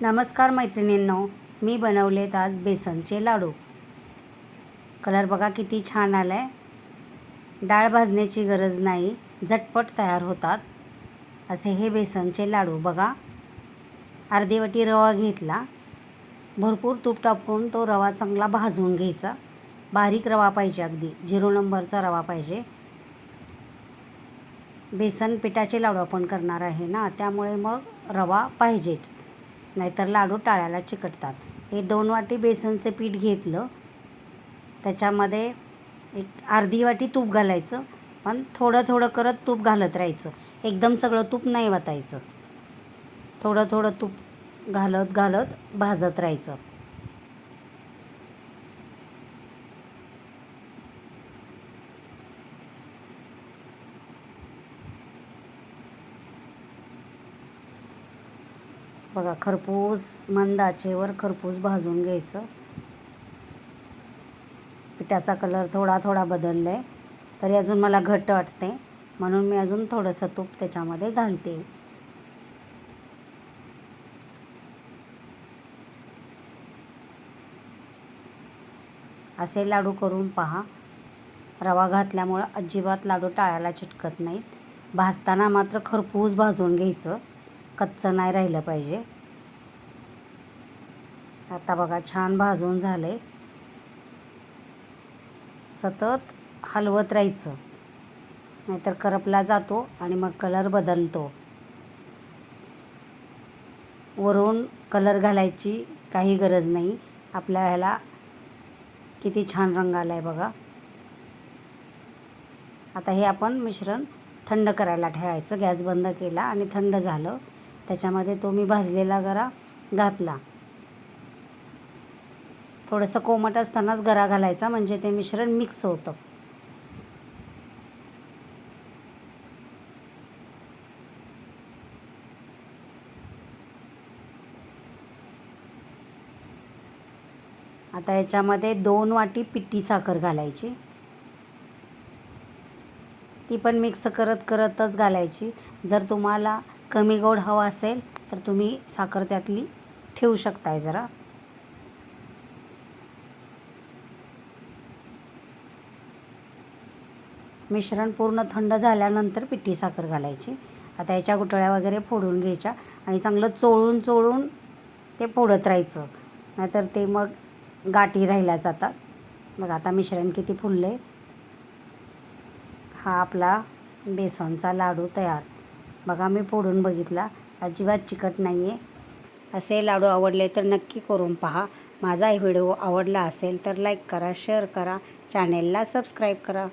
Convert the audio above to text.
नमस्कार मैत्रिणींनो मी बनवलेत आज बेसनचे लाडू. कलर बघा किती छान आला आहे डाळ भाजण्याची गरज नाही झटपट तयार होतात. असे हे बेसनचे लाडू बघा. अर्धी वाटी रवा घेतला. भरपूर तूप टाकून तो रवा चांगला भाजून घ्यायचा. बारीक रवा पाहिजे अगदी झिरो नंबरचा रवा पाहिजे. बेसन पिठाचे लाडू आपण करणार आहे ना त्यामुळे मग रवा पाहिजेच. नाहीतर लाडू टाळ्याला चिकटतात. हे दोन वाटी बेसनचं पीठ घेतलं. त्याच्यामध्ये एक अर्धी वाटी तूप घालायचं. पण थोडं थोडं करत तूप घालत राहायचं. एकदम सगळं तूप नाही वतायचं. थोडं थोडं तूप घालत घालत भाजत राहायचं. बघा खरपूस मंद आचेवर खरपूस भाजून घ्यायचं. पिठाचा कलर थोडा थोडा बदलला आहे तरी अजून मला घट्ट वाटते म्हणून मी अजून थोडंसं तूप त्याच्यामध्ये घालते. असे लाडू करून पहा. रवा घातल्यामुळं अजिबात लाडू टाळायला चिटकत नाहीत. भाजताना मात्र खरपूस भाजून घ्यायचं. कच्चं नाही राहिलं पाहिजे. आता बघा छान भाजून झालं आहे सतत हलवत राहायचं. नाहीतर करपला जातो आणि मग कलर बदलतो. वरून कलर घालायची काही गरज नाही. आपल्या ह्याला किती छान रंग आला आहे बघा. आता हे आपण मिश्रण थंड करायला ठेवायचं. गॅस बंद केला आणि थंड झालं. त्याच्यामध्ये तो मी भाजलेला गरा घातला. थोडंसं कोमट असतानाच गरा घालायचा म्हणजे ते मिश्रण मिक्स होतं. आता याच्यामध्ये दोन वाटी पिठी साखर घालायची. ती पण मिक्स करत करतच घालायची. जर तुम्हाला कमी गोड हवा असेल तर तुम्ही साखर त्यातली ठेवू शकताय जरा. मिश्रण पूर्ण थंड झाल्यानंतर पिठी साखर घालायची. आता याच्या गुटळ्या वगैरे फोडून घ्यायच्या आणि चांगलं चोळून चोळून ते फोडत राहायचं. नाहीतर ते मग गाठी राहिल्या जातात. मग आता मिश्रण किती फुलले? हा आपला बेसनचा लाडू तयार. बघा मी फोडून बघितला. अजिबात चिकट नाही आहे असे लाडू आवडले तर नक्की करून पहा. माझा व्हिडिओ आवडला असेल तर लाईक करा शेअर करा. चॅनेलला सबस्क्राईब करा.